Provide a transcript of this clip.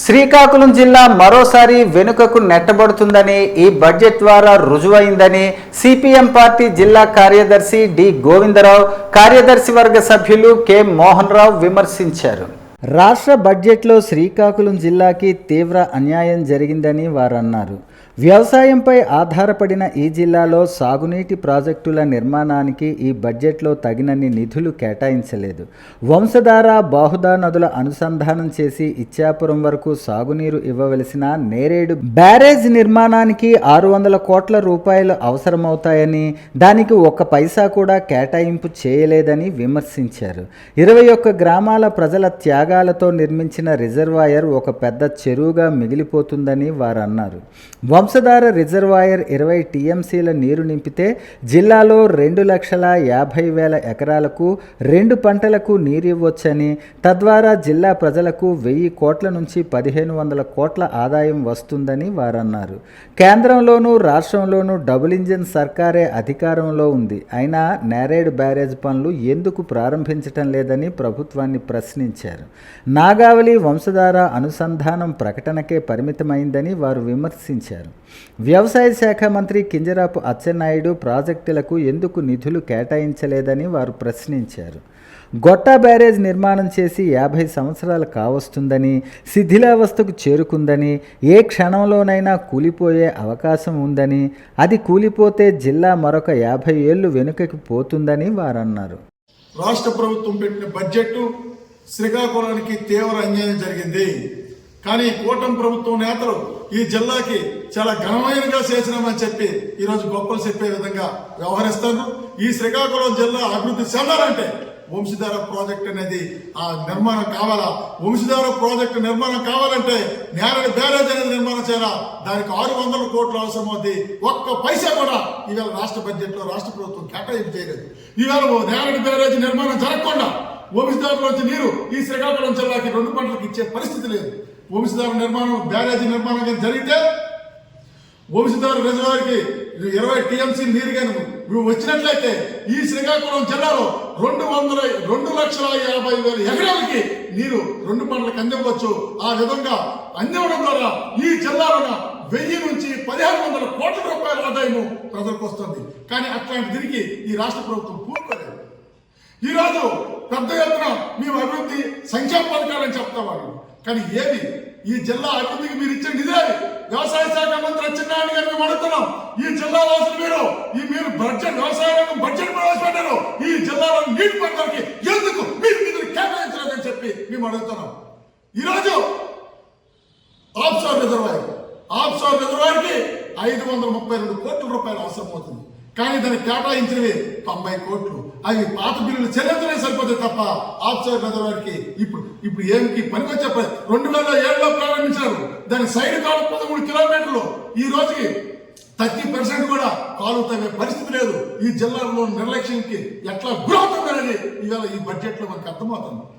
శ్రీకాకుళం జిల్లా మరోసారి వెనుకకు నెట్టబడుతుందని ఈ బడ్జెట్ ద్వారా రుజువైందని సిపిఎం పార్టీ జిల్లా కార్యదర్శి డి. గోవిందరావు కార్యదర్శి వర్గ సభ్యులు కె. మోహన్ రావు విమర్శించారు. రాష్ట్ర బడ్జెట్లో శ్రీకాకుళం జిల్లాకి తీవ్ర అన్యాయం జరిగిందని వారన్నారు. వ్యవసాయంపై ఆధారపడిన ఈ జిల్లాలో సాగునీటి ప్రాజెక్టుల నిర్మాణానికి ఈ బడ్జెట్లో తగినన్ని నిధులు కేటాయించలేదు. వంశధార బాహుదా నదుల అనుసంధానం చేసి ఇచ్చాపురం వరకు సాగునీరు ఇవ్వవలసిన నేరేడు బ్యారేజ్ నిర్మాణానికి ఆరు వందల కోట్ల రూపాయలు అవసరమవుతాయని దానికి ఒక్క పైసా కూడా కేటాయింపు చేయలేదని విమర్శించారు. ఇరవై ఒక్క గ్రామాల ప్రజల త్యాగాలతో నిర్మించిన రిజర్వాయర్ ఒక పెద్ద చెరువుగా మిగిలిపోతుందని వారు అన్నారు వంశధార రిజర్వాయర్ ఇరవై టీఎంసీల నీరు నింపితే జిల్లాలో రెండు లక్షల యాభై వేల ఎకరాలకు రెండు పంటలకు నీరు ఇవ్వొచ్చని తద్వారా జిల్లా ప్రజలకు వెయ్యి కోట్ల నుంచి పదిహేను వందల కోట్ల ఆదాయం వస్తుందని వారన్నారు. కేంద్రంలోనూ రాష్ట్రంలోనూ డబుల్ ఇంజిన్ సర్కారే అధికారంలో ఉంది. అయినా నేరేడు బ్యారేజ్ పనులు ఎందుకు ప్రారంభించటం లేదని ప్రభుత్వాన్ని ప్రశ్నించారు. నాగావళి వంశధార అనుసంధానం ప్రకటనకే పరిమితమైందని వారు విమర్శించారు. వ్యవసాయ శాఖ మంత్రి కింజరాపు అచ్చెన్నాయుడు ప్రాజెక్టులకు ఎందుకు నిధులు కేటాయించలేదని వారు ప్రశ్నించారు. గొట్టా బ్యారేజ్ నిర్మాణం చేసి యాభై సంవత్సరాలు కావస్తుందని శిథిలావస్థకు చేరుకుందని ఏ క్షణంలోనైనా కూలిపోయే అవకాశం ఉందని అది కూలిపోతే జిల్లా మరొక యాభై ఏళ్ళు వెనుకకి పోతుందని వారన్నారు. రాష్ట్ర ప్రభుత్వం పెట్టిన బడ్జెట్ శ్రీకాకుళానికి తీవ్ర అన్యాయం జరిగింది. కానీ కూటమి ప్రభుత్వం నేతలు ఈ జిల్లాకి చాలా ఘనమైనగా చేసినామని చెప్పి ఈరోజు గొప్పలు చెప్పే విధంగా వ్యవహరిస్తారు. ఈ శ్రీకాకుళం జిల్లా అభివృద్ధి చెందాలంటే వంశధార ప్రాజెక్ట్ అనేది ఆ నిర్మాణం కావాలా? వంశధార ప్రాజెక్టు నిర్మాణం కావాలంటే నేరడి బ్యారేజ్ అనేది నిర్మాణం చేయాలా? దానికి ఆరు వందల కోట్లు అవసరం అవుతుంది ఒక్క పైసా కూడా ఈవేళ రాష్ట్ర బడ్జెట్లో రాష్ట్ర ప్రభుత్వం కేటాయింపు చేయలేదు. ఈవేళ ఓ నేరడి బ్యారేజ్ నిర్మాణం జరగకుండా వంశధారలోంచి నీరు ఈ శ్రీకాకుళం జిల్లాకి రెండు పంటలకు ఇచ్చే పరిస్థితి లేదు. వంశధార నిర్మాణం బ్యారేజీ నిర్మాణం కానీ జరిగితే వంశధార రిజర్వాయర్కి ఇరవై టీఎంసీ నీరు కానీ నువ్వు వచ్చినట్లయితే ఈ శ్రీకాకుళం జిల్లాలో రెండు వందల రెండు లక్షల యాభై వేల ఎకరాలకి నీరు రెండు పంటలకు అందివ్వచ్చు. ఆ విధంగా అందివ్వడం ద్వారా ఈ జిల్లాలో వెయ్యి నుంచి పదిహేను వందల కోట్ల రూపాయల ఆదాయము ప్రజలకు వస్తుంది. కానీ అట్లాంటి దీనికి ఈ రాష్ట్ర ప్రభుత్వం పూనుకోలేదు. ఈ పెద్ద ఎత్తున మేము అభివృద్ధి సంక్షేమ అని చెప్తా వాళ్ళు కానీ ఏది? ఈ జిల్లా అభివృద్ధికి మీరు ఇచ్చే నిధే వ్యవసాయ శాఖ మంత్రి అచ్చెన్నాయుడు గారు మేము అడుగుతున్నాం. ఈ జిల్లా వాసులు మీరు ఈ మీరు బడ్జెట్ వ్యవసాయ రంగం బడ్జెట్ ప్రవేశపెట్టారు. ఈ జిల్లాలో నీటి పంటలకి ఎందుకు మీరు నిధులు కేటాయించలేదని చెప్పి మేము అడుగుతున్నాం. ఈరోజు ఆఫ్షోర్ రిజర్వాయర్. ఆఫ్షోర్ రిజర్వాయర్కి ఐదు వందల ముప్పై రెండు కోట్ల రూపాయలు అవసరం అవుతుంది. కానీ దానికి కేటాయించినవి తొంభై కోట్లు. అవి పాత బిల్లులు చెల్లించలే సరిపోతే తప్ప ఆఫ్షోర్ రిజర్వాయర్ ఇప్పుడు ఇప్పుడు ఏమికి పనికొచ్చే వచ్చే రెండు వేల ఏడులో ప్రారంభించారు దాని సైడ్ కాలు పదమూడు కిలోమీటర్లు. ఈ రోజుకి థర్టీ పర్సెంట్ కూడా కాలు తగ్గే పరిస్థితి లేదు. ఈ జిల్లాలో నిర్లక్ష్యంకి ఎట్లా గురవుతుందనేది ఇవాళ ఈ బడ్జెట్లో మనకు అర్థమవుతుంది.